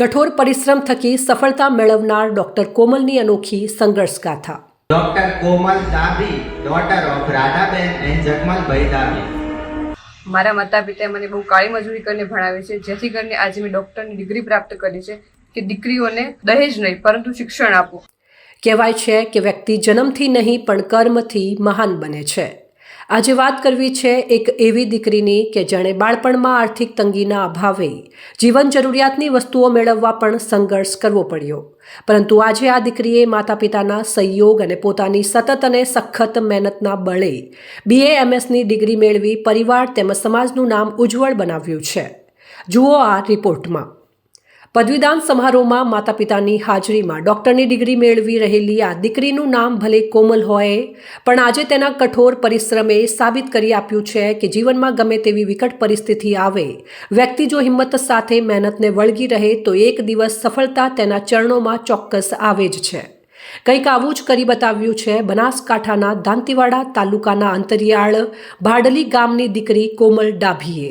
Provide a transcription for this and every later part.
કઠોર પરિશ્રમ થકી સફળતા મેળવનાર ડોક્ટર કોમલની અનોખી સંઘર્ષ ગાથા doctor Komal Dabi, daughter of Radhaben and Jagmalbhai Dabi. મારા માતા પિતાએ મને બહુ કાળી મજૂરી કરીને ભણાવી છે જેથી કરીને આજે મેં ડૉક્ટરની ડિગ્રી પ્રાપ્ત કરી છે કે દીકરીઓને દહેજ નહીં પરંતુ શિક્ષણ આપો. કહેવાય છે કે વ્યક્તિ જન્મથી નહીં પણ કર્મથી મહાન બને છે. આજે વાત કરવી છે એક એવી દીકરીની કે જેણે બાળપણમાં આર્થિક તંગીના અભાવે જીવન જરૂરિયાતની વસ્તુઓ મેળવવા પણ સંઘર્ષ કરવો પડ્યો. પરંતુ આજે આ દીકરીએ માતા પિતાના સહયોગ અને પોતાની સતત અને સખત મહેનતના બળે બીએ એમએસની ડિગ્રી મેળવી પરિવાર તેમજ સમાજનું નામ ઉજ્જવળ બનાવ્યું છે. જુઓ આ રિપોર્ટમાં. પદવીદાન સમારોહમાં માતા પિતાની હાજરીમાં ડૉક્ટરની ડિગ્રી મેળવી રહેલી આ દીકરીનું નામ ભલે કોમલ હોય, પણ આજે તેના કઠોર પરિશ્રમે સાબિત કરી આપ્યું છે કે જીવનમાં ગમે તેવી વિકટ પરિસ્થિતિ આવે, વ્યક્તિ જો હિંમત સાથે મહેનતને વળગી રહે તો એક દિવસ સફળતા તેના ચરણોમાં ચોક્કસ આવે જ છે. કંઈક આવું જ કરી બતાવ્યું છે બનાસકાંઠાના દાંતીવાડા તાલુકાના અંતરિયાળ, ભાડલી ગામની દીકરી કોમલ ડાભીએ.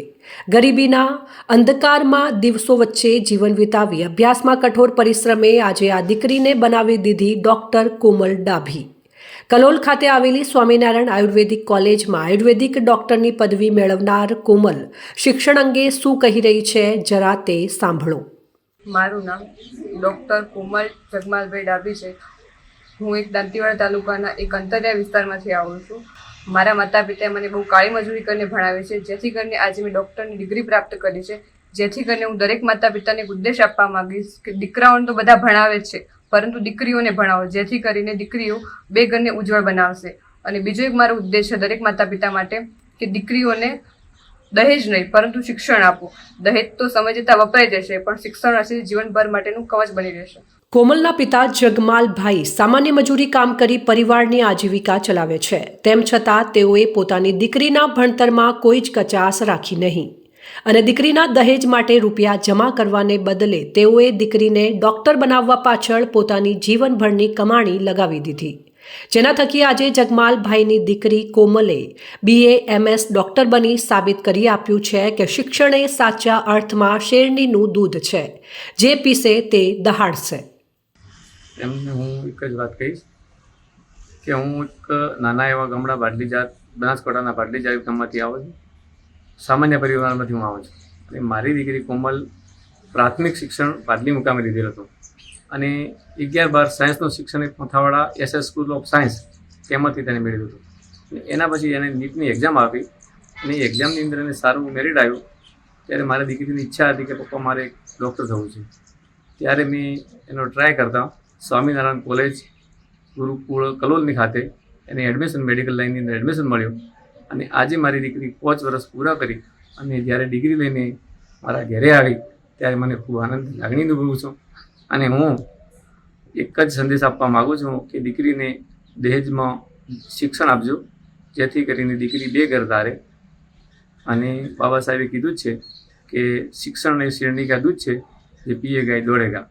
ગરીબીના અંધકારમાં દિવસો વચ્ચે જીવન વિતાવી અભ્યાસમાં કઠોર પરિશ્રમે આજે આ દીકરીને બનાવી દીધી ડૉક્ટર કોમલ ડાભી. કલોલ ખાતે આવેલી સ્વામિનારાયણ આયુર્વેદિક કોલેજમાં આયુર્વેદિક ડોક્ટરની પદવી મેળવનાર કોમલ શિક્ષણ અંગે શું કહી રહી છે જરા તે સાંભળો. મારું નામ ડૉક્ટર કોમલ જગમાલભાઈ ડાભી છે. હું એક દાંતીવાડા તાલુકાના એક અંતરિયા વિસ્તારમાંથી આવું છું. મારા માતા પિતાએ મને બહુ કાળી મજૂરી કરીને ભણાવી છે, જેથી કરીને આજે મેં ડૉક્ટરની ડિગ્રી પ્રાપ્ત કરી છે, જેથી કરીને હું દરેક માતા પિતાને એક ઉદ્દેશ આપવા માંગીશ કે દીકરાઓને તો બધા ભણાવે છે, પરંતુ દીકરીઓને ભણાવો, જેથી કરીને દીકરીઓ બે ઘરને ઉજ્જવળ બનાવશે. અને બીજો એક મારો ઉદ્દેશ છે દરેક માતા પિતા માટે કે દીકરીઓને દહેજ નહીં, પરંતુ શિક્ષણ આપો. દહેજ તો સમય જતાં વપરાઈ જશે, પણ શિક્ષણ હશે જીવનભર માટેનું કવચ બની રહેશે. કોમલના પિતા જગમાલભાઈ સામાન્ય મજૂરી કામ કરી પરિવારની આજીવિકા ચલાવે છે. તેમ છતાં તેઓએ પોતાની દીકરીના ભણતરમાં કોઈ જ કચાસ રાખી નહીં. અને દીકરીના દહેજ માટે રૂપિયા જમા કરવાને બદલે તેઓએ દીકરીને ડોક્ટર બનાવવા પાછળ પોતાની જીવનભરની કમાણી લગાવી દીધી. જેના થકી આજે જગમાલભાઈની દીકરી કોમલે બીએ એમએસ ડોક્ટર બની સાબિત કરી આપ્યું છે કે શિક્ષણ એ સાચા અર્થમાં શેરણીનું દૂધ છે. જે પીસે તે દહાડશે. એમને હું એક જ વાત કહીશ કે હું એક નાના એવા ગામડા બાટલીજાત બનાસકાંઠાના બાટલીજાત ગામમાંથી આવું છું. સામાન્ય પરિવારમાંથી હું આવું છું. અને મારી દીકરી કોમલ પ્રાથમિક શિક્ષણ બાટલી મુકામે લીધેલ હતું. અને અગિયાર બાર સાયન્સનું શિક્ષણ એક Mathavada SS school of science તેમાંથી તેને મેળવ્યું હતું. એના પછી એને નીટની એક્ઝામ આપી. અને એક્ઝામની અંદર એને સારું મેરિટ આવ્યું. ત્યારે મારી દીકરીની ઈચ્છા હતી કે પપ્પા મારે ડૉક્ટર થવું છે. ત્યારે મેં એનો ટ્રાય કરતા સ્વામિનારાયણ કોલેજ ગુરુકુળ કલોલની ખાતે એને એડમિશન મેડિકલ લાઇનની અંદર એડમિશન મળ્યું. અને આજે મારી દીકરી પાંચ વર્ષ પૂરા કરી અને જ્યારે ડિગ્રી લઈને મારા ઘરે આવી, ત્યારે મને ખૂબ આનંદ લાગણી અનુભવું છું. અને હું એક જ સંદેશ આપવા માગું છું કે દીકરીને દહેજમાં શિક્ષણ આપજો, જેથી કરીને દીકરી બે ઘર ધારે. અને બાબા સાહેબે કીધું જ છે કે શિક્ષણ એ શેરણી કા દૂધ છે, જે પીએ ગાય દોડેગા.